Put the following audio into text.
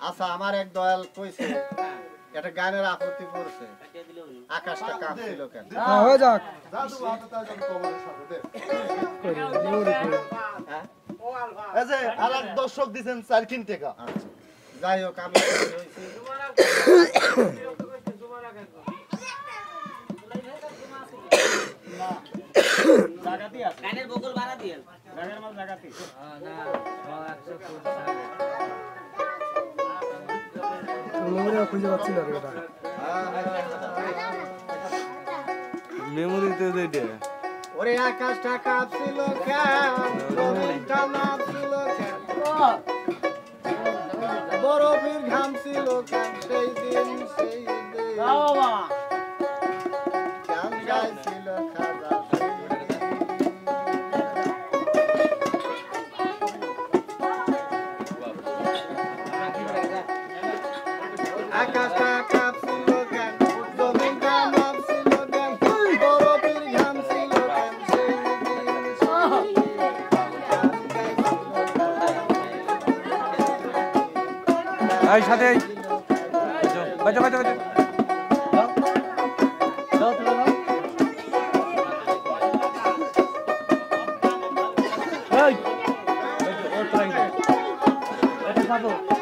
আচ্ছা আমার এক দয়াল কইছে একটা গানের আপত্তি করছে। আকাশটা কাঁপছিল কেন? হ্যাঁ হয়ে যাক। হ্যাঁ? দর্শক দিছেন চার কিন টাকা আচ্ছা যাই হোক আমি গানের বকুল দিয়ে। খুঁজে পাচ্ছি না রে। এটা মেমোরিতে যেটা ওরে আকাশটা কাঁপছিল কেন জমিনটা নামছিল এই সাথে এই। বাজো বাজো বাজো আমাকে কথা কয়